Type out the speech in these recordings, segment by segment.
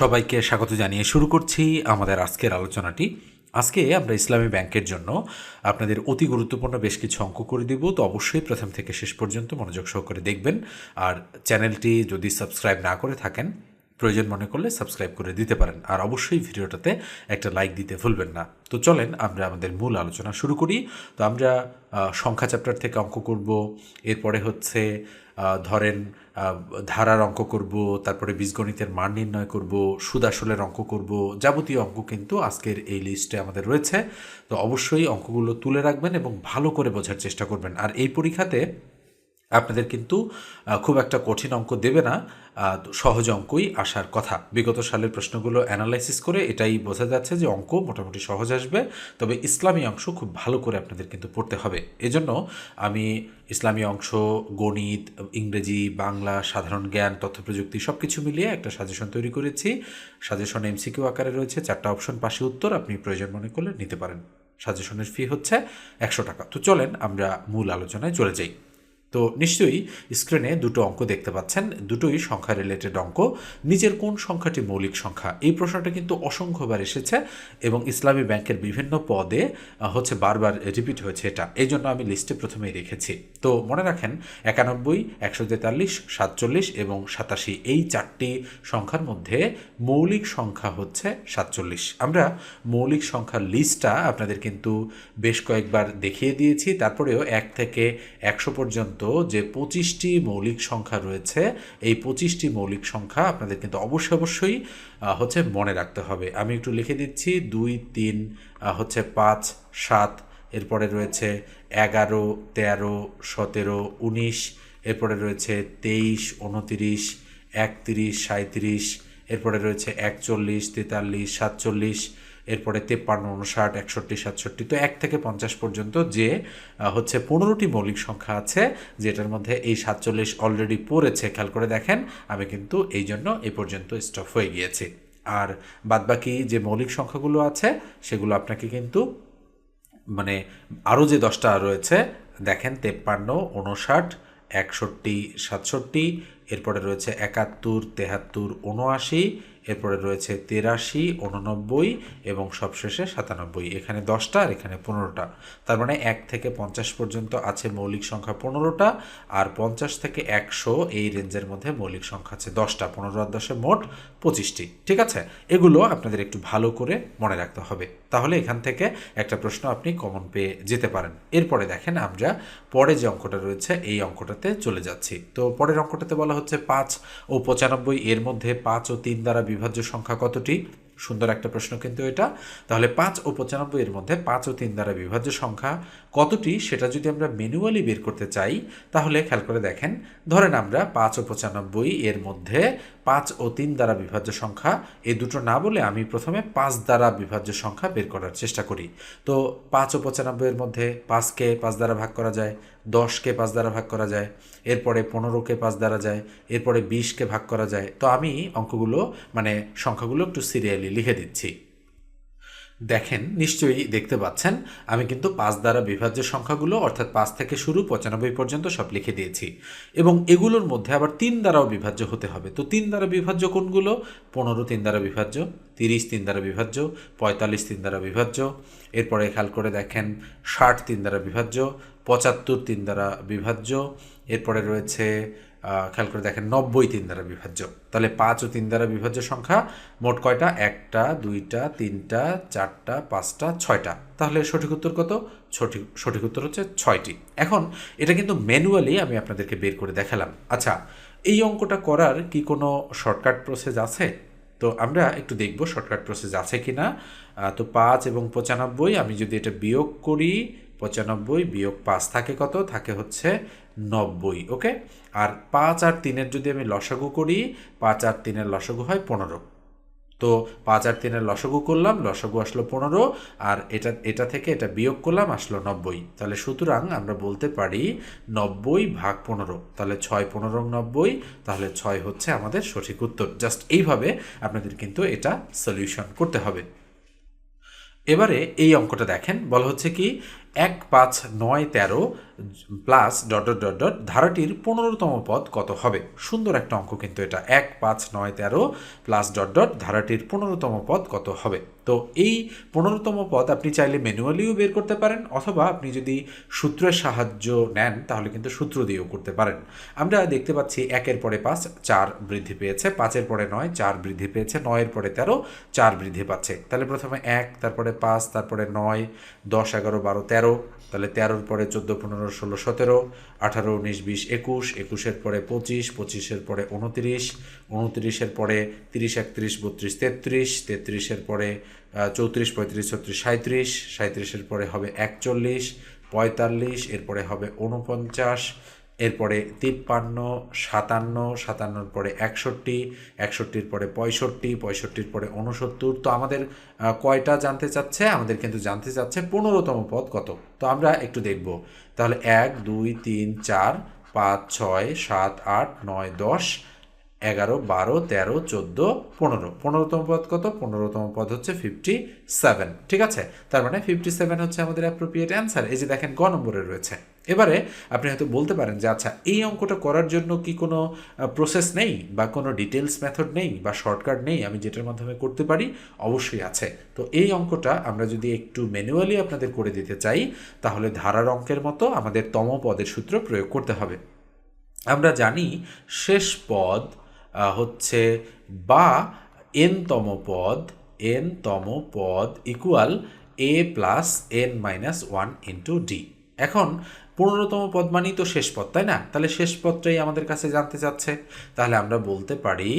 সবাইকে স্বাগত জানিয়ে শুরু করছি আমাদের আজকের আলোচনাটি। আজকে আমরা ইসলামী ব্যাংকের জন্য আপনাদের অতি গুরুত্বপূর্ণ বেশ কিছু অঙ্ক করে দিব, তো অবশ্যই প্রথম থেকে শেষ পর্যন্ত মনোযোগ সহকারে দেখবেন। আর চ্যানেলটি যদি সাবস্ক্রাইব না করে থাকেন, প্রয়োজন মনে করলে সাবস্ক্রাইব করে দিতে পারেন। আর অবশ্যই ভিডিওটাতে একটা লাইক দিতে ভুলবেন না। তো চলেন আমরা আমাদের মূল আলোচনা শুরু করি। তো আমরা সংখ্যা চ্যাপ্টার থেকে অঙ্ক করব। এরপরে হচ্ছে ধরেন ধারার অঙ্ক করব, তারপরে বীজগণিতের মান নির্ণয় করব, সুদাসলের অঙ্ক করব, যাবতীয় অঙ্ক কিন্তু আজকের এই লিস্টে আমাদের রয়েছে। তো অবশ্যই অঙ্কগুলো তুলে রাখবেন এবং ভালো করে বোঝার চেষ্টা করবেন। আর এই পরীক্ষাতে আপনাদের কিন্তু খুব একটা কঠিন অঙ্ক দেবে না সহজ অঙ্কই আসার কথা। বিগত সালের প্রশ্নগুলো অ্যানালাইসিস করে এটাই বোঝা যাচ্ছে যে অঙ্ক মোটামুটি সহজ আসবে, তবে ইসলামী অংশ খুব ভালো করে আপনাদের কিন্তু পড়তে হবে। এজন্য আমি ইসলামী অংশ, গণিত, ইংরেজি, বাংলা, সাধারণ জ্ঞান, তথ্য প্রযুক্তি সব কিছু মিলিয়ে একটা সাজেশন তৈরি করেছি। সাজেশন এমসিকিউ আকারে রয়েছে, চারটা অপশন পাশে উত্তর আপনি প্রয়োজন মনে করলে নিতে পারেন। সাজেশনের ফি হচ্ছে একশো টাকা। তো চলেন আমরা মূল আলোচনায় চলে যাই। তো নিশ্চয়ই স্ক্রিনে দুটো অঙ্ক দেখতে পাচ্ছেন, দুটোই সংখ্যা রিলেটেড অঙ্ক। নিজের কোন সংখ্যাটি মৌলিক সংখ্যা? এই প্রশ্নটা কিন্তু অসংখ্যবার এসেছে এবং ইসলামী ব্যাংকের বিভিন্ন পদে হচ্ছে বারবার রিপিট হয়েছে এটা। এই জন্য আমি লিস্টে প্রথমেই রেখেছি। তো মনে রাখেন, একানব্বই, একশো তেতাল্লিশ, সাতচল্লিশ এবং সাতাশি, এই চারটি সংখ্যার মধ্যে মৌলিক সংখ্যা হচ্ছে সাতচল্লিশ। আমরা মৌলিক সংখ্যার লিস্টটা আপনাদের কিন্তু বেশ কয়েকবার দেখিয়ে দিয়েছি, তারপরেও এক থেকে একশো পর্যন্ত যে পঁচিশটি মৌলিক সংখ্যা রয়েছে, এই পঁচিশটি মৌলিক সংখ্যা আপনাদের কিন্তু অবশ্যই অবশ্যই হচ্ছে মনে রাখতে হবে। আমি একটু লিখে দিচ্ছি, দুই, তিন হচ্ছে পাঁচ, সাত, এরপরে রয়েছে এগারো, তেরো, সতেরো, উনিশ, এরপরে রয়েছে তেইশ, উনতিরিশ, একত্রিশ সাঁত্রিশ এরপরে রয়েছে একচল্লিশ, তেতাল্লিশ, সাতচল্লিশ এরপরে তেপ্পান্ন উনষাট একষট্টি, সাতষট্টি, তো এক থেকে পঞ্চাশ পর্যন্ত যে হচ্ছে পনেরোটি মৌলিক সংখ্যা আছে, যেটার মধ্যে এই সাতচল্লিশ অলরেডি পড়েছে, খেয়াল করে দেখেন, আমি কিন্তু এই জন্য এ পর্যন্ত স্টপ হয়ে গিয়েছি। আর বাদবাকি যে মৌলিক সংখ্যাগুলো আছে, সেগুলো আপনাকে কিন্তু মানে আরও যে দশটা রয়েছে, দেখেন তেপ্পান্ন উনষাট একষট্টি, সাতষট্টি, এরপরে রয়েছে একাত্তর, তেহাত্তর উনআশি এরপরে রয়েছে তেরাশি, উননব্বই এবং সবশেষে সাতানব্বই। এখানে দশটা আর এখানে পনেরোটা। তার মানে এক থেকে পঞ্চাশ পর্যন্ত আছে মৌলিক সংখ্যা পনেরোটা আর পঞ্চাশ থেকে একশো এই রেঞ্জের মধ্যে মৌলিক সংখ্যা আছে দশটা। পনেরো আর দশে মোট পঁচিশটি, ঠিক আছে? এগুলো আপনাদের একটু ভালো করে মনে রাখতে হবে। তাহলে এখান থেকে একটা প্রশ্ন আপনি কমন পেয়ে যেতে পারেন। এরপরে দেখেন আমরা পরে যে অঙ্কটা রয়েছে, এই অঙ্কটাতে চলে যাচ্ছি। তো পরের অঙ্কটাতে বলা হচ্ছে পাঁচ ও পঁচানব্বই, এর মধ্যে পাঁচ ও তিন দ্বারা বিভাজ্য সংখ্যা কতটি? সুন্দর একটা প্রশ্ন কিন্তু এটা। তাহলে পাঁচ ও পঁচানব্বই, এর মধ্যে পাঁচ ও তিন দ্বারা বিভাজ্য সংখ্যা কতটি? সেটা যদি আমরা ম্যানুয়ালি বের করতে চাই, তাহলে খেয়াল করে দেখেন, ধরেন আমরা পাঁচ ও পঁচানব্বই, এর মধ্যে পাঁচ ও তিন দ্বারা বিভাজ্য সংখ্যা। এই দুটো না বলে আমি প্রথমে পাঁচ দ্বারা বিভাজ্য সংখ্যা বের করার চেষ্টা করি। তো পাঁচ ও পঁচানব্বই এর মধ্যে পাঁচকে পাঁচ দ্বারা ভাগ করা যায় দশকে পাঁচ দ্বারা ভাগ করা যায়, এরপরে পনেরোকে পাঁচ দ্বারা যায়, এরপরে বিশকে ভাগ করা যায়। তো আমি অঙ্কগুলো মানে সংখ্যাগুলো একটু সিরিয়ালি লিখে দিচ্ছি। দেখেন, নিশ্চয়ই দেখতে পাচ্ছেন, আমি কিন্তু পাঁচ দ্বারা বিভাজ্য সংখ্যাগুলো, অর্থাৎ পাঁচ থেকে শুরু পঁচানব্বই পর্যন্ত সব লিখে দিয়েছি। এবং এগুলোর মধ্যে আবার তিন দ্বারাও বিভাজ্য হতে হবে। তো তিন দ্বারা বিভাজ্য কোনগুলো? পনেরো তিন দ্বারা বিভাজ্য, তিরিশ তিন দ্বারা বিভাজ্য, পঁয়তাল্লিশ তিন দ্বারা বিভাজ্য, এরপরে খেয়াল করে দেখেন, ষাট তিন দ্বারা বিভাজ্য, পঁচাত্তর তিন দ্বারা বিভাজ্য, এরপরে রয়েছে খেয়াল করে দেখেন, নব্বই তিন দ্বারা বিভাজ্য। তাহলে পাঁচ ও তিন দ্বারা বিভাজ্য সংখ্যা, মোট কয়টা? একটা, দুইটা, তিনটা, চারটা, পাঁচটা, ছয়টা। তাহলে সঠিক উত্তর কত? সঠিক সঠিক উত্তর হচ্ছে ছয়টি। এখন, এটা কিন্তু ম্যানুয়ালি আমি আপনাদেরকে বের করে দেখালাম। আচ্ছা এই অঙ্কটা করার কি কোনো শর্টকাট প্রসেস আছে? তো আমরা একটু দেখব শর্টকাট প্রসেস আছে কি না তো পাঁচ এবং পঁচানব্বই, আমি যদি এটা বিয়োগ করি পঁচানব্বই বিয়োগ পাঁচ থাকে কত? থাকে হচ্ছে নব্বই, ওকে? আর পাঁচ আর তিনের যদি আমি লসাগু করি, পাঁচ আর তিনের লসাগু হয় পনেরো। তো পাঁচ আর তিনের লসাগু করলাম, লসাগু আসলো পনেরো, আর এটা এটা থেকে এটা বিয়োগ করলাম, আসলো নব্বই। তাহলে সুতরাং আমরা বলতে পারি নব্বই ভাগ পনেরো। তাহলে ছয় পনেরো নব্বই, তাহলে ছয় হচ্ছে আমাদের সঠিক উত্তর। জাস্ট এইভাবে আপনাদের কিন্তু এটা সলিউশন করতে হবে। এবারে এই অঙ্কটা দেখেন। বলা হচ্ছে কি এক পাঁচ নয় তেরো plus dot dot dot dot ধারাটির পনেরোতম পদ কত হবে? সুন্দর একটা অঙ্ক কিন্তু এটা। এক পাঁচ নয় তেরো প্লাস ডট ডট ধারাটির পনেরোতম পদ কত হবে? তো এই পনেরোতম পদ আপনি চাইলে ম্যানুয়ালিও বের করতে পারেন অথবা আপনি যদি সূত্রের সাহায্য নেন তাহলে কিন্তু সূত্র দিয়েও করতে পারেন। আমরা দেখতে পাচ্ছি একের পরে পাঁচ, চার বৃদ্ধি পেয়েছে, পাঁচের পরে নয়, চার বৃদ্ধি পেয়েছে, নয়ের পরে তেরো, চার বৃদ্ধি পাচ্ছে। তাহলে প্রথমে এক, তারপরে পাঁচ, তারপরে নয়, দশ, এগারো, বারো, তেরো তাহলে তেরোর পরে চোদ্দ, পনেরো, ষোলো, সতেরো, আঠারো, উনিশ, বিশ, একুশ, একুশের পরে পঁচিশ, পঁচিশের পরে উনত্রিশ, উনত্রিশের পরে তিরিশ, একত্রিশ, বত্রিশ, তেত্রিশ, তেত্রিশের পরে চৌত্রিশ, পঁয়ত্রিশ, ছত্রিশ সাঁত্রিশ সাঁত্রিশের পরে হবে একচল্লিশ, পঁয়তাল্লিশ, এরপরে হবে উনপঞ্চাশ এরপরে তিপ্পান্ন, সাতান্ন, সাতান্নর পরে একষট্টি, একষট্টির পরে পঁয়ষট্টি, পঁয়ষট্টির পরে উনসত্তর তো আমাদের কয়টা জানতে চাচ্ছে? আমাদের কিন্তু জানতে চাচ্ছে পনেরোতম পদ কত? তো আমরা একটু দেখব। তাহলে এক, দুই, তিন, চার, পাঁচ, ছয়, সাত, আট, নয়, দশ, এগারো, বারো, তেরো, চোদ্দ, পনেরো। পনেরোতম পদ কত? পনেরোতম পদ হচ্ছে ফিফটি সেভেন ঠিক আছে? তার মানে ফিফটি সেভেন হচ্ছে আমাদের অ্যাপ্রোপ্রিয়েট অ্যান্সার এই যে দেখেন, গ নম্বরে রয়েছে। এবারে আপনি হয়তো বলতে পারেন যে আচ্ছা এই অঙ্কটা করার জন্য কি কোনো প্রসেস নেই? বা কোনো ডিটেলস মেথড নেই? বা শর্টকাট নেই? আমি যেটার মাধ্যমে করতে পারি? অবশ্যই আছে। তো এই অঙ্কটা আমরা যদি একটু ম্যানুয়ালি আপনাদের করে দিতে চাই, তাহলে ধারার অঙ্কের মতো আমাদের তম পদের সূত্র প্রয়োগ করতে হবে। আমরা জানি শেষ পদ হচ্ছে বা এনতম পদ এনতম পদ equal A plus N minus one into D এখন পনেরোতম পদ মানেই তো শেষ পদ, তাই না? তাহলে শেষ পদটাই আমাদের কাছে জানতে চাচ্ছে। তাহলে আমরা বলতে পারি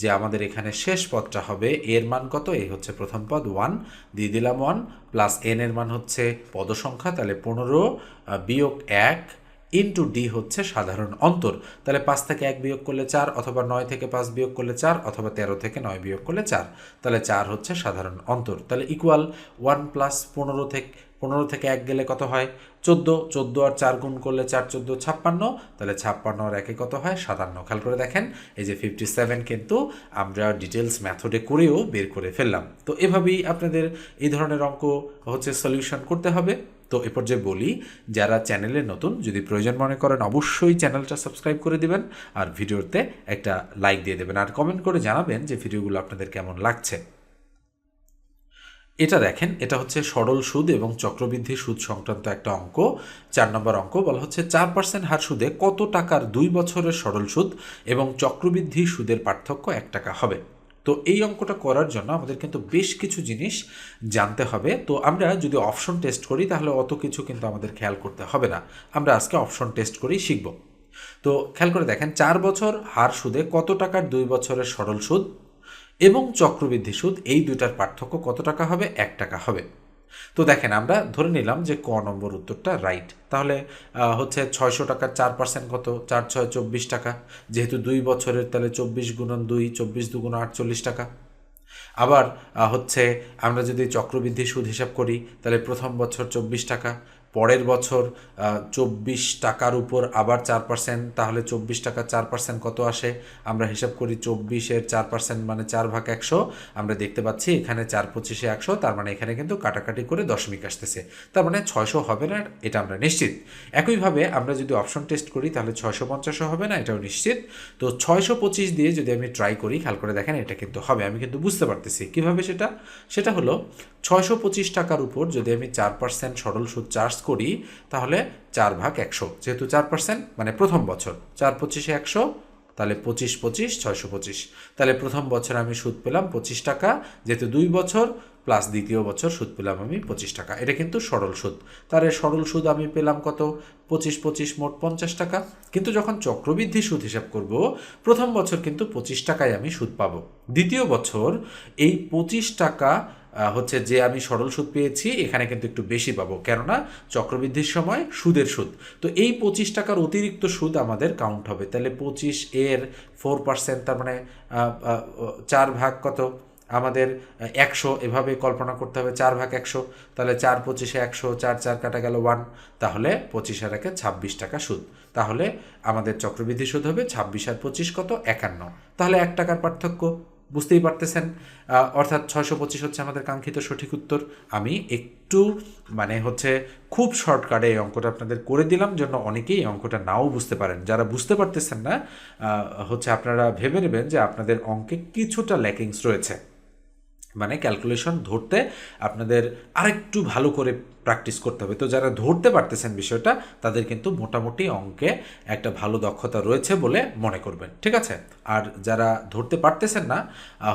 যে আমাদের এখানে শেষ পদটা হবে এর মান কত? এ হচ্ছে প্রথম পদ ওয়ান দিয়ে দিলাম ওয়ান প্লাস এন এর মান হচ্ছে পদসংখ্যা, তাহলে পনেরো বিয়োগ এক ইন্টু ডি হচ্ছে সাধারণ অন্তর। তাহলে পাঁচ থেকে এক বিয়োগ করলে চার অথবা নয় থেকে পাঁচ বিয়োগ করলে চার অথবা তেরো থেকে নয় বিয়োগ করলে চার। তাহলে চার হচ্ছে সাধারণ অন্তর। তাহলে ইকুয়াল ওয়ান প্লাস পনেরো থেকে পনেরো থেকে এক গেলে কত হয়? চোদ্দ। চোদ্দ আর চার গুণ করলে চার, চোদ্দ, ছাপ্পান্ন। তাহলে ছাপ্পান্ন আর একে কত হয়? সাতান্ন। খেয়াল করে দেখেন, এই যে ফিফটি সেভেন কিন্তু আমরা ডিটেলস ম্যাথডে করেও বের করে ফেললাম। তো এভাবেই আপনাদের এই ধরনের অঙ্ক হচ্ছে সলিউশন করতে হবে। তো এ পর্যায়ে বলি, যারা চ্যানেলে নতুন, যদি প্রয়োজন মনে করেন, অবশ্যই চ্যানেলটা সাবস্ক্রাইব করে দিবেন আর ভিডিওতে একটা লাইক দিয়ে দেবেন আর কমেন্ট করে জানাবেন যে ভিডিওগুলো আপনাদের কেমন লাগছে। এটা দেখেন, এটা হচ্ছে সরল সুদ এবং চক্রবৃদ্ধি সুদ সংক্রান্ত একটা অঙ্ক। চার নম্বর অঙ্ক বলা হচ্ছে, চার পার্সেন্ট হার সুদে কত টাকার দুই বছরের সরল সুদ এবং চক্রবৃদ্ধি সুদের পার্থক্য এক টাকা হবে? তো এই অঙ্কটা করার জন্য আমাদের কিন্তু বেশ কিছু জিনিস জানতে হবে। তো আমরা যদি অপশন টেস্ট করি, তাহলে অত কিছু কিন্তু আমাদের খেয়াল করতে হবে না। আমরা আজকে অপশন টেস্ট করেই শিখব। তো খেয়াল করে দেখেন, চার বছর হার সুদে কত টাকার দুই বছরের সরল সুদ এবং চক্রবৃদ্ধি সুদ, এই দুইটার পার্থক্য কত টাকা হবে? এক টাকা হবে। তো দেখেন, আমরা ধরে নিলাম যে ক নম্বর উত্তরটা রাইট তাহলে হচ্ছে ছয়শো টাকার চার পার্সেন্ট কত? চার ছয় চব্বিশ টাকা। যেহেতু দুই বছরের, তাহলে চব্বিশ গুণন দুই, চব্বিশ দুগুণ আটচল্লিশ টাকা। আবার হচ্ছে আমরা যদি চক্রবৃদ্ধি সুদ হিসাব করি, তাহলে প্রথম বছর চব্বিশ টাকা। পরের বছর চব্বিশ টাকার উপর আবার চার পার্সেন্ট তাহলে চব্বিশ টাকা চার পার্সেন্ট কত আসে? আমরা হিসাব করি চব্বিশের চার পার্সেন্ট মানে চার ভাগ একশো। আমরা দেখতে পাচ্ছি এখানে চার পঁচিশে একশো, তার মানে এখানে কিন্তু কাটাকাটি করে দশমিক আসতেছে। তার মানে ছয়শো হবে না, এটা আমরা নিশ্চিত। একইভাবে আমরা যদি অপশন টেস্ট করি, তাহলে ছয়শো পঞ্চাশও হবে না, এটাও নিশ্চিত। তো ছয়শো পঁচিশ দিয়ে যদি আমি ট্রাই করি, খেয়াল করে দেখেন এটা কিন্তু হবে, আমি কিন্তু বুঝতে পারতেছি। কীভাবে সেটা? সেটা হলো ছয়শো পঁচিশ টাকার উপর যদি আমি চার পার্সেন্ট সরল সুদ চার্জ করি, তাহলে চার ভাগ একশো। যেহেতু চার পার্সেন্ট মানে প্রথম বছর। চার পঁচিশে একশো, তাহলে পঁচিশ পঁচিশ, ছয়শো পঁচিশ। তাহলে প্রথম বছর আমি সুদ পেলাম পঁচিশ টাকা। যেহেতু দুই বছর, প্লাস দ্বিতীয় বছর সুদ পেলাম আমি পঁচিশ টাকা। এটা কিন্তু সরল সুদ। তাহলে সরল সুদ আমি পেলাম কত? পঁচিশ পঁচিশ মোট পঞ্চাশ টাকা। কিন্তু যখন চক্রবৃদ্ধি সুদ হিসাব করব, প্রথম বছর কিন্তু পঁচিশ টাকায় আমি সুদ পাবো। দ্বিতীয় বছর এই পঁচিশ টাকা হচ্ছে যে আমি সরল সুদ পেয়েছি, এখানে কিন্তু একটু বেশি পাবো। কেননা চক্রবৃদ্ধির সময় সুদের সুদ। তো এই পঁচিশ টাকার অতিরিক্ত সুদ আমাদের কাউন্ট হবে। তাহলে পঁচিশ এর ফোর পার্সেন্ট তার মানে চার ভাগ কত? আমাদের একশো, এভাবে কল্পনা করতে হবে, চার ভাগ একশো। তাহলে চার পঁচিশে একশো, চার চার কাটা গেল ওয়ান তাহলে পঁচিশ আর একে ছাব্বিশ টাকা সুদ। তাহলে আমাদের চক্রবৃদ্ধি সুদ হবে, ছাব্বিশ আর পঁচিশ কত? একান্ন। তাহলে এক টাকার পার্থক্য। বুঝতেই পারতেছেন। অর্থাৎ ছয়শো পঁচিশ হচ্ছে আমাদের কাঙ্ক্ষিত সঠিক উত্তর। আমি একটু মানে হচ্ছে খুব শর্টকাটে এই অঙ্কটা আপনাদের করে দিলাম, জন্য অনেকেই অঙ্কটা নাও বুঝতে পারেন। যারা বুঝতে পারতেছেন না হচ্ছে আপনারা ভেবে নেবেন যে আপনাদের অঙ্কে কিছুটা ল্যাকিংস রয়েছে। মানে ক্যালকুলেশন ধরতে আপনাদের আরেকটু ভালো করে প্র্যাকটিস করতে হবে। তো যারা ধরতে পারতেছেন বিষয়টা, তাদের কিন্তু মোটামুটি অঙ্কে একটা ভালো দক্ষতা রয়েছে বলে মনে করবেন, ঠিক আছে? আর যারা ধরতে পারতেছেন না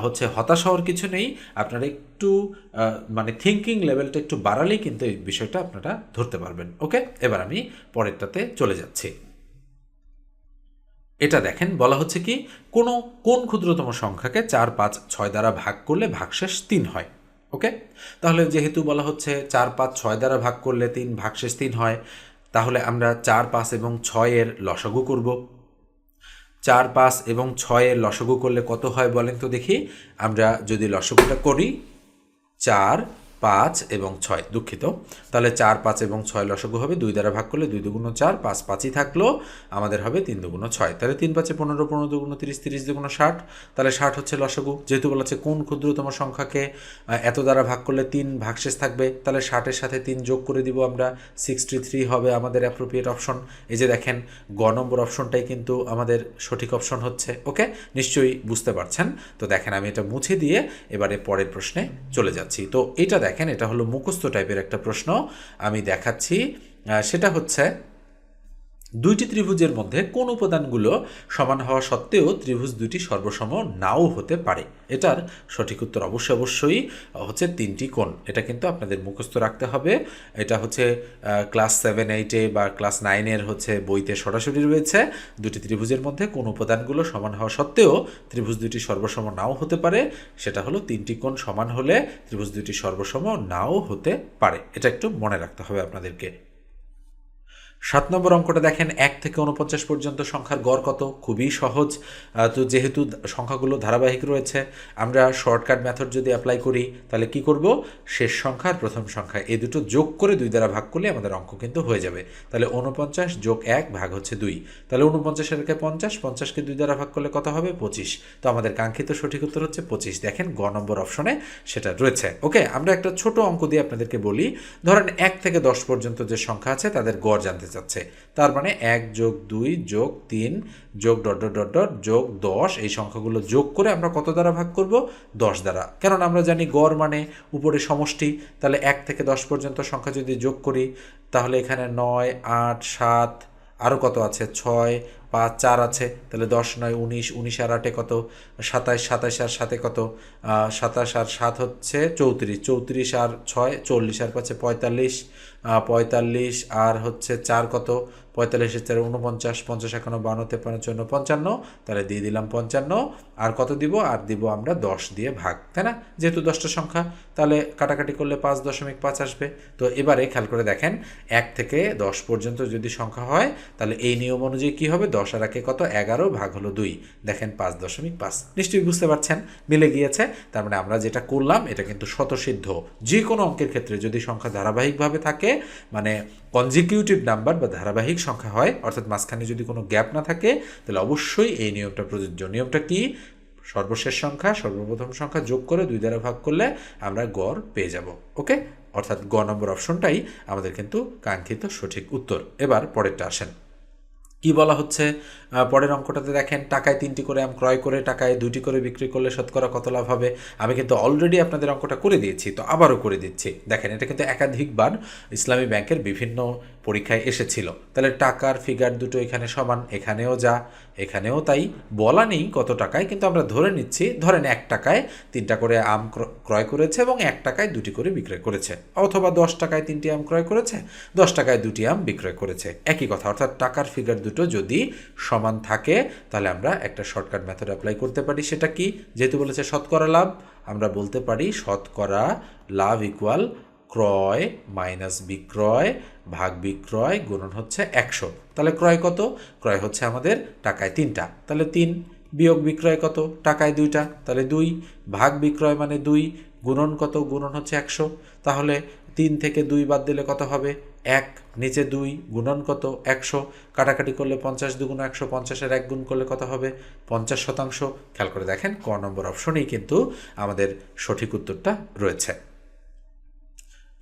হচ্ছে হতাশ হওয়ার কিছু নেই। আপনারা একটু মানে থিঙ্কিং লেভেলটা একটু বাড়ালেই কিন্তু এই বিষয়টা আপনারা ধরতে পারবেন ওকে এবার আমি পরেরটাতে চলে যাচ্ছি। এটা দেখেন, বলা হচ্ছে কি, কোনো কোন ক্ষুদ্রতম সংখ্যাকে চার, পাঁচ, ছয় দ্বারা ভাগ করলে ভাগশেষ তিন হয়, ওকে? তাহলে যেহেতু বলা হচ্ছে চার, পাঁচ, ছয় দ্বারা ভাগ করলে তিন, ভাগশেষ তিন হয়, তাহলে আমরা চার, পাঁচ এবং ছয়ের লসগু করব। চার, পাঁচ এবং ছয়ের লসগু করলে কত হয় বলেন তো দেখি? আমরা যদি লসাগুটা করি, চার পাঁচ এবং ছয়, দুঃখিত। তাহলে চার, পাঁচ এবং ছয় লসাগু হবে দুই দ্বারা ভাগ করলে দুই দুগুণ চার, পাঁচ, পাঁচই থাকল, আমাদের হবে তিন দুগুণ ছয়। তাহলে তিন পাঁচে পনেরো পনেরো দুগুণ তিরিশ তিরিশ দুগুণ ষাট। তাহলে ষাট হচ্ছে লসাগু। যেহেতু বলা হচ্ছে কোন ক্ষুদ্রতম সংখ্যাকে এত দ্বারা ভাগ করলে তিন ভাগশেষ থাকবে, তাহলে ষাটের সাথে তিন যোগ করে দিব আমরা। সিক্সটি থ্রি হবে আমাদের অ্যাপ্রোপ্রিয়েট অপশন এই যে দেখেন, গ নম্বর অপশনটাই কিন্তু আমাদের সঠিক অপশন হচ্ছে ওকে নিশ্চয়ই বুঝতে পারছেন? তো দেখেন, আমি এটা মুছে দিয়ে এবারে পরের প্রশ্নে চলে যাচ্ছি। তো এটা দেখেন এটা হলো মুখস্থ টাইপের একটা প্রশ্ন। আমি দেখাচ্ছি সেটা হচ্ছে দুইটি ত্রিভুজের মধ্যে কোন উপাদানগুলো সমান হওয়া সত্ত্বেও ত্রিভুজ দুইটি সর্বসম নাও হতে পারে? এটার সঠিক উত্তর অবশ্যই অবশ্যই হচ্ছে তিনটি কোণ। এটা কিন্তু আপনাদের মুখস্থ রাখতে হবে। এটা হচ্ছে ক্লাস সেভেন এইটে বা ক্লাস নাইনের হচ্ছে বইতে সরাসরি রয়েছে। দুটি ত্রিভুজের মধ্যে কোন উপাদানগুলো সমান হওয়া সত্ত্বেও ত্রিভুজ দুইটি সর্বসম নাও হতে পারে। সেটা হলো তিনটি কোণ সমান হলে ত্রিভুজ দুইটি সর্বসম নাও হতে পারে। এটা একটু মনে রাখতে হবে আপনাদেরকে। সাত নম্বর অঙ্কটা দেখেন, এক থেকে উনপঞ্চাশ পর্যন্ত সংখ্যার গড় কত? খুবই সহজ। তো যেহেতু সংখ্যাগুলো ধারাবাহিক রয়েছে, আমরা শর্টকাট মেথড যদি অ্যাপ্লাই করি, তাহলে কি করব? শেষ সংখ্যা আর প্রথম সংখ্যা, এই দুটো যোগ করে দুই দ্বারা ভাগ করলে আমাদের অঙ্ক কিন্তু হয়ে যাবে। তাহলে উনপঞ্চাশ যোগ এক ভাগ হচ্ছে দুই। তাহলে উনপঞ্চাশের একে পঞ্চাশ, পঞ্চাশকে দুই দ্বারা ভাগ করলে কত হবে? পঁচিশ। তো আমাদের কাঙ্ক্ষিত সঠিক উত্তর হচ্ছে পঁচিশ। দেখেন, গ নম্বর অপশনে সেটা রয়েছে। ওকে, আমরা একটা ছোট অঙ্ক দিয়ে আপনাদেরকে বলি, ধরেন এক থেকে দশ পর্যন্ত যে সংখ্যা আছে, তাদের গড় জানতে চাচ্ছে তার মানে এক যোগ দুই যোগ তিন যোগ ডট ডট ডট যোগ দশ, এই সংখ্যাগুলো যোগ করে আমরা কত দ্বারা ভাগ করব? দশ দ্বারা। কেননা আমরা জানি গড় মানে উপরে সমষ্টি, তাহলে এক থেকে দশ পর্যন্ত সংখ্যা যদি যোগ করি, তাহলে এখানে নয়, আট, সাত আরও কত আছে? ছয়, পাঁচ, চার আছে, তাহলে দশ, নয়, উনিশ উনিশ আর আটে কত? সাতাশ সাতাশ আর সাথে কত? সাতাশ আর সাত হচ্ছে চৌত্রিশ চৌত্রিশ আর ছয়, চল্লিশ আর পাচ্ছে পঁয়তাল্লিশ পঁয়তাল্লিশ, আর হচ্ছে চার কত? পঁয়তাল্লিশের চার উনপঞ্চাশ পঞ্চাশ, একান্ন, বান্ন তেপান্ন চুয়ান্ন, পঞ্চান্ন। তাহলে দিয়ে দিলাম পঞ্চান্ন। আর কত দিব? আর দিব আমরা দশ দিয়ে ভাগ, তাই না? যেহেতু দশটা সংখ্যা, তাহলে কাটাকাটি করলে পাঁচ দশমিক পাঁচ আসবে। তো এবারে খেয়াল করে দেখেন, এক থেকে দশ পর্যন্ত যদি সংখ্যা হয়, তাহলে এই নিয়ম অনুযায়ী কী হবে? দশ আর একে কত? এগারো ভাগ হলো দুই। দেখেন পাঁচ দশমিক পাঁচ। নিশ্চয়ই বুঝতে পারছেন? মিলে গিয়েছে। তার মানে আমরা যেটা করলাম, এটা কিন্তু স্বতঃসিদ্ধ। যে কোনো অঙ্কের ক্ষেত্রে যদি সংখ্যা ধারাবাহিকভাবে থাকে মানে কনজিকিউটিভ নাম্বার বা ধারাবাহিক সংখ্যা হয়, অর্থাৎ মাঝখানে যদি কোনো গ্যাপ না থাকে, তাহলে অবশ্যই এই নিয়মটা প্রযোজ্য। নিয়মটা কি? সর্বশেষ সংখ্যা, সর্বপ্রথম সংখ্যা যোগ করে দুই দ্বারা ভাগ করলে আমরা গড় পেয়ে যাব ওকে অর্থাৎ গ নম্বর অপশনটাই আমাদের কিন্তু কাঙ্ক্ষিত সঠিক উত্তর। এবার পরেরটা আসেন। কি বলা হচ্ছে? পরের অঙ্কটাতে দেখেন, টাকায় তিনটি করে আম ক্রয় করে, টাকায় দুটি করে বিক্রি করলে শতকরা কত লাভ হবে? আমি কিন্তু অলরেডি আপনাদের অঙ্কটা করে দিয়েছি, তো আবারও করে দিচ্ছি। দেখেন, এটা কিন্তু একাধিকবার ইসলামী ব্যাংকের বিভিন্ন পরীক্ষায় এসেছিল। তাহলে টাকার ফিগার দুটো এখানে সমান, এখানেও যা, এখানেও তাই। বলা নেই কত টাকায়, কিন্তু আমরা ধরে নিচ্ছি, ধরেন এক টাকায় তিনটা করে আম ক্র- ক্রয় করেছে এবং এক টাকায় দুটি করে বিক্রয় করেছে। অথবা দশ টাকায় তিনটি আম ক্রয় করেছে, দশ টাকায় দুটি আম বিক্রয় করেছে। একই কথা, অর্থাৎ টাকার ফিগার দুটো যদি সমান থাকে, তাহলে আমরা একটা শর্টকাট মেথড অ্যাপ্লাই করতে পারি। সেটা কি? যেহেতু বলেছে শতকরা লাভ, আমরা বলতে পারি শতকরা লাভ ইকুয়াল ক্রয় মাইনাস বিক্রয় ভাগ বিক্রয় গুণন হচ্ছে একশো। তাহলে ক্রয় কত? ক্রয় হচ্ছে আমাদের টাকায় তিনটা। তাহলে তিন বিয়োগ বিক্রয় কত? টাকায় দুইটা। তাহলে দুই ভাগ বিক্রয় মানে দুই গুণন কত? গুণন হচ্ছে একশো। তাহলে তিন থেকে দুই বাদ দিলে কত হবে? এক নিচে দুই গুণন কত? একশো। কাটাকাটি করলে পঞ্চাশ দুগুণ একশো, পঞ্চাশের এক গুণ করলে কত হবে? পঞ্চাশ শতাংশ। খেয়াল করে দেখেন, ক নম্বর অপশনেই কিন্তু আমাদের সঠিক উত্তরটা রয়েছে।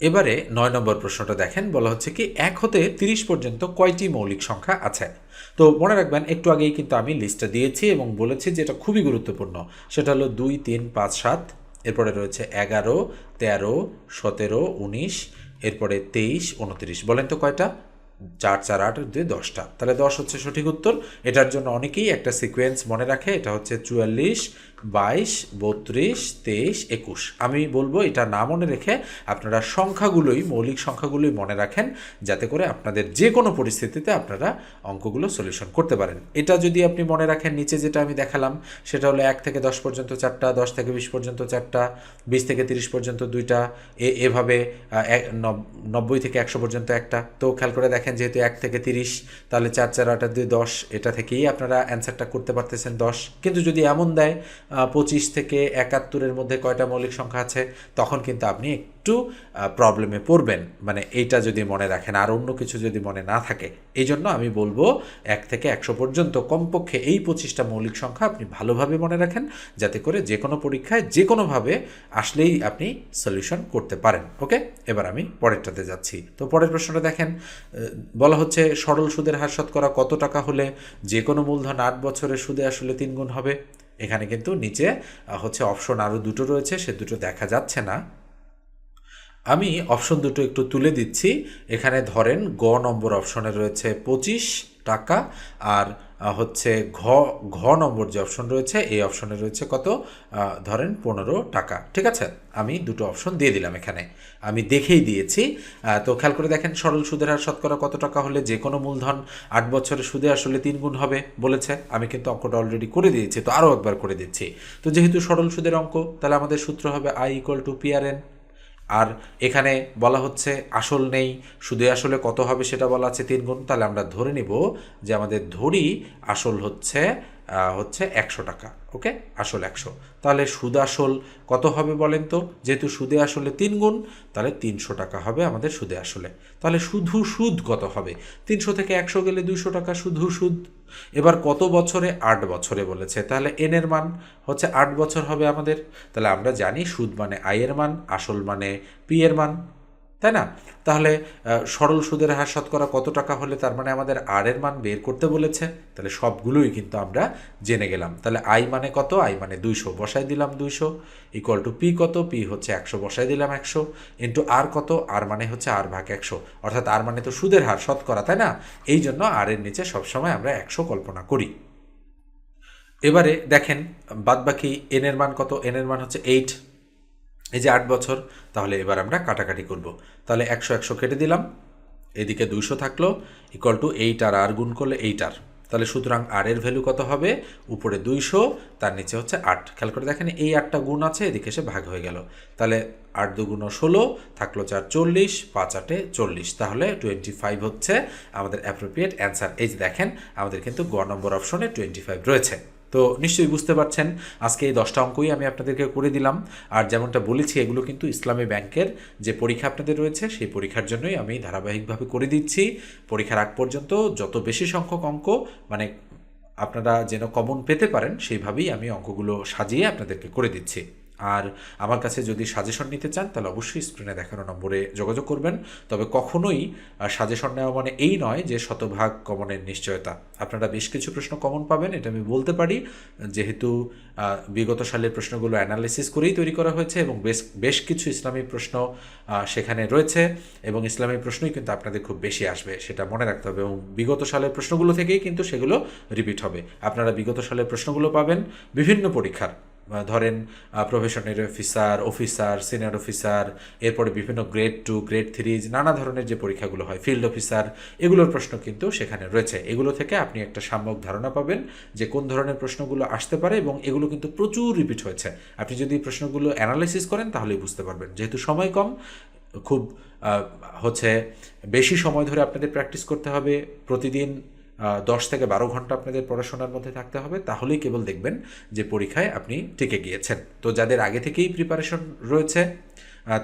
এবারে নয় নম্বর প্রশ্নটা দেখেন, বলা হচ্ছে কি এক হতে তিরিশ পর্যন্ত কয়টি মৌলিক সংখ্যা আছে? তো মনে রাখবেন, একটু আগেই কিন্তু আমি লিস্টটা দিয়েছি এবং বলেছি যে এটা খুবই গুরুত্বপূর্ণ। সেটা হলো দুই, তিন, পাঁচ, সাত, এরপরে রয়েছে এগারো, তেরো, সতেরো, উনিশ, এরপরে তেইশ, উনত্রিশ। বলেন তো কয়টা? চার চার আট দুই দশটা। তাহলে দশ হচ্ছে সঠিক উত্তর। এটার জন্য অনেকেই একটা সিকোয়েন্স মনে রাখে, এটা হচ্ছে চুয়াল্লিশ, বাইশ, বত্রিশ, তেইশ, একুশ। আমি বলব এটা না মনে রেখে আপনারা সংখ্যাগুলোই, মৌলিক সংখ্যাগুলোই মনে রাখেন, যাতে করে আপনাদের যে কোনো পরিস্থিতিতে আপনারা অঙ্কগুলো সলিউশন করতে পারেন। এটা যদি আপনি মনে রাখেন, নিচে যেটা আমি দেখালাম, সেটা হলো এক থেকে দশ পর্যন্ত চারটা, দশ থেকে বিশ পর্যন্ত চারটা, বিশ থেকে তিরিশ পর্যন্ত দুইটা এভাবে নব্বই থেকে একশো পর্যন্ত একটা। তো খেয়াল করে দেখেন যেহেতু এক থেকে তিরিশ, তাহলে চার চার, আট আর দুই, দশ, এটা থেকেই আপনারা অ্যান্সারটা করতে পারতেছেন দশ। কিন্তু যদি এমন দেয় পঁচিশ থেকে একাত্তরের মধ্যে কয়টা মৌলিক সংখ্যা আছে, তখন কিন্তু আপনি একটু প্রবলেমে পড়বেন। মানে এইটা যদি মনে রাখেন, আর অন্য কিছু যদি মনে না থাকে এই জন্য আমি বলব এক থেকে একশো পর্যন্ত কমপক্ষে এই পঁচিশটা মৌলিক সংখ্যা আপনি ভালোভাবে মনে রাখেন, যাতে করে যে কোনো পরীক্ষায় যে কোনোভাবে আসলেই আপনি সলিউশন করতে পারেন। ওকে এবার আমি পরেরটাতে যাচ্ছি। তো পরের প্রশ্নটা দেখেন বলা হচ্ছে সরল সুদের হার শতকরা কত টাকা হলে যে কোনো মূলধন আট বছরের সুদে আসলে তিন গুণ হবে? এখানে কিন্তু নিচে হচ্ছে অপশন আরও দুটো রয়েছে, সে দুটো দেখা যাচ্ছে না। আমি অপশন দুটো একটু তুলে দিচ্ছি। এখানে ধরেন গ নম্বর অপশনে রয়েছে পঁচিশ টাকা আর হচ্ছে ঘ ঘ নম্বর যে অপশন রয়েছে, এই অপশনে রয়েছে কত? ধরেন পনেরো টাকা। ঠিক আছে? আমি দুটো অপশন দিয়ে দিলাম এখানে। আমি দেখেই দিয়েছি। তো খেয়াল করে দেখেন সরল সুদের হার শতকরা কত টাকা হলে যে কোনো মূলধন আট বছরের সুদে আসলে তিন গুণ হবে বলেছে। আমি কিন্তু অঙ্কটা অলরেডি করে দিয়েছি, তো আরও একবার করে দিচ্ছি। তো যেহেতু সরল সুদের অঙ্ক, তাহলে আমাদের সূত্র হবে আই ইকুয়াল টু পিআরএন আর এখানে বলা হচ্ছে আসল নেই সুদে আসলে কত হবে সেটা বলা আছে তিন গুণ। তাহলে আমরা ধরে নিব যে আমাদের ধরি আসল হচ্ছে হচ্ছে একশো টাকা, ওকে? আসল একশো। তাহলে সুদ আসল কত হবে বলেন তো? যেহেতু সুদে আসলে তিন গুণ, তাহলে তিনশো টাকা হবে আমাদের সুদে আসলে। তাহলে শুধু সুদ কত হবে? তিনশো থেকে একশো গেলে দুশো টাকা, শুধু সুদ। এবার কত বছরে আট বছরে বলেছে? তাহলে এন এর মান হচ্ছে আট বছর হবে আমাদের। তাহলে আমরা জানি সুদ মানে আয়ের মান, আসল মানে পি এর মান। তাই না? তাহলে সরল সুদের হার শতকরা কত টাকা হলে তার মানে আমাদের আর এর মান বের করতে বলেছে? তাহলে সবগুলোই কিন্তু আমরা জেনে গেলাম। তাহলে আই মানে কত? আই মানে দুইশো। বসাই দিলাম দুইশো। ইকুয়াল টু পি কত? পি হচ্ছে একশো। বসাই দিলাম একশো। ইন্টু আর কত? আর মানে হচ্ছে আর ভাগ একশো। অর্থাৎ আর মানে তো সুদের হার শতকরা, তাই না? এই জন্য আর এর নিচে সবসময় আমরা একশো কল্পনা করি। এবারে দেখেন, বাদবাকি এন এর মান কত? এন এর মান হচ্ছে এইট এই যে আট বছর, তাহলে এবার আমরা কাটাকাটি করব। তাহলে একশো একশো কেটে দিলাম। এদিকে দুইশো থাকল ইকুয়াল টু এইট আর আর গুণ করলে এইট আর তাহলে সুতরাং আর এর ভ্যালু কত হবে? উপরে দুইশো, তার নিচে হচ্ছে আট। খেয়াল করে দেখেন, এই আটটা গুণ আছে, এদিকে এসে ভাগ হয়ে গেল। তাহলে আট দুগুণ ষোলো, থাকল চার চল্লিশ, পাঁচ আটে চল্লিশ। তাহলে টোয়েন্টি ফাইভ হচ্ছে আমাদের অ্যাপ্রোপ্রিয়েট অ্যান্সার এই যে দেখেন, আমাদের কিন্তু গ নম্বর অপশনে টোয়েন্টি ফাইভ রয়েছে। তো নিশ্চয়ই বুঝতে পারছেন, আজকে এই দশটা অঙ্কই আমি আপনাদেরকে করে দিলাম। আর যেমনটা বলেছি, এগুলো কিন্তু ইসলামী ব্যাংকের যে পরীক্ষা আপনাদের রয়েছে, সেই পরীক্ষার জন্যই আমি ধারাবাহিকভাবে করে দিচ্ছি। পরীক্ষার আগ পর্যন্ত যত বেশি সংখ্যক অঙ্ক মানে আপনারা যেন কমন পেতে পারেন, সেইভাবেই আমি অঙ্কগুলো সাজিয়ে আপনাদেরকে করে দিচ্ছি। আর আমার কাছে যদি সাজেশন নিতে চান, তাহলে অবশ্যই স্ক্রিনে দেখানো নম্বরে যোগাযোগ করবেন। তবে কখনোই সাজেশন নেওয়া মানে এই নয় যে শতভাগ কমনের নিশ্চয়তা। আপনারা বেশ কিছু প্রশ্ন কমন পাবেন, এটা আমি বলতে পারি। যেহেতু বিগত সালের প্রশ্নগুলো অ্যানালিসিস করেই তৈরি করা হয়েছে এবং বেশ বেশ কিছু ইসলামী প্রশ্ন সেখানে রয়েছে এবং ইসলামী প্রশ্নই কিন্তু আপনাদের খুব বেশি আসবে, সেটা মনে রাখতে হবে। এবং বিগত সালের প্রশ্নগুলো থেকেই কিন্তু সেগুলো রিপিট হবে। আপনারা বিগত সালের প্রশ্নগুলো পাবেন বিভিন্ন পরীক্ষার। ধরেন probationary officer officer senior officer এরপরে বিভিন্ন গ্রেড টু গ্রেড থ্রি নানা ধরনের যে পরীক্ষাগুলো হয় ফিল্ড অফিসার এগুলোর প্রশ্ন কিন্তু সেখানে রয়েছে। এগুলো থেকে আপনি একটা সাম্যক ধারণা পাবেন যে কোন ধরনের প্রশ্নগুলো আসতে পারে এবং এগুলো কিন্তু প্রচুর রিপিট হয়েছে। আপনি যদি প্রশ্নগুলো অ্যানালাইসিস করেন, তাহলেই বুঝতে পারবেন। যেহেতু সময় কম, খুব হচ্ছে বেশি সময় ধরে আপনাদের প্র্যাকটিস করতে হবে, প্রতিদিন দশ থেকে বারো ঘণ্টা আপনাদের পড়াশোনার মধ্যে থাকতে হবে, তাহলেই কেবল দেখবেন যে পরীক্ষায় আপনি টিকে গিয়েছেন। তো যাদের আগে থেকেই প্রিপারেশন রয়েছে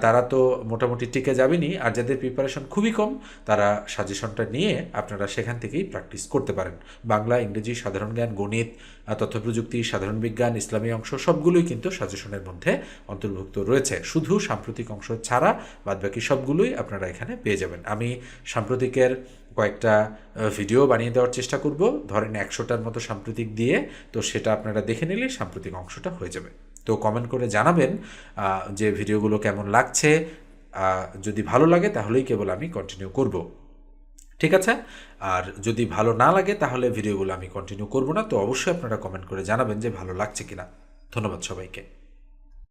তারা তো মোটামুটি টিকে যাবেনি আর যাদের প্রিপারেশন খুবই কম, তারা সাজেশনটা নিয়ে আপনারা সেখান থেকেই প্র্যাকটিস করতে পারেন। বাংলা, ইংরেজি, সাধারণ জ্ঞান, গণিত তথ্য প্রযুক্তি সাধারণ বিজ্ঞান, ইসলামী অংশ, সবগুলোই কিন্তু সাজেশনের মধ্যে অন্তর্ভুক্ত রয়েছে। শুধু সাম্প্রতিক অংশ ছাড়া বাদবাকি সবগুলোই আপনারা এখানে পেয়ে যাবেন। আমি সাম্প্রতিকের কয়েকটা ভিডিও বানিয়ে দেওয়ার চেষ্টা করব। ধরেন একশোটার মতো সাম্প্রতিক দিয়ে, তো সেটা আপনারা দেখে নিলে সাম্প্রতিক অংশটা হয়ে যাবে। তো কমেন্ট করে জানাবেন যে ভিডিওগুলো কেমন লাগছে। যদি ভালো লাগে তাহলেই কেবল আমি কন্টিনিউ করব। ঠিক আছে? আর যদি ভালো না লাগে তাহলে ভিডিওগুলো আমি কন্টিনিউ করব না। তো অবশ্যই আপনারা কমেন্ট করে জানাবেন যে ভালো লাগছে কিনা। ধন্যবাদ সবাইকে।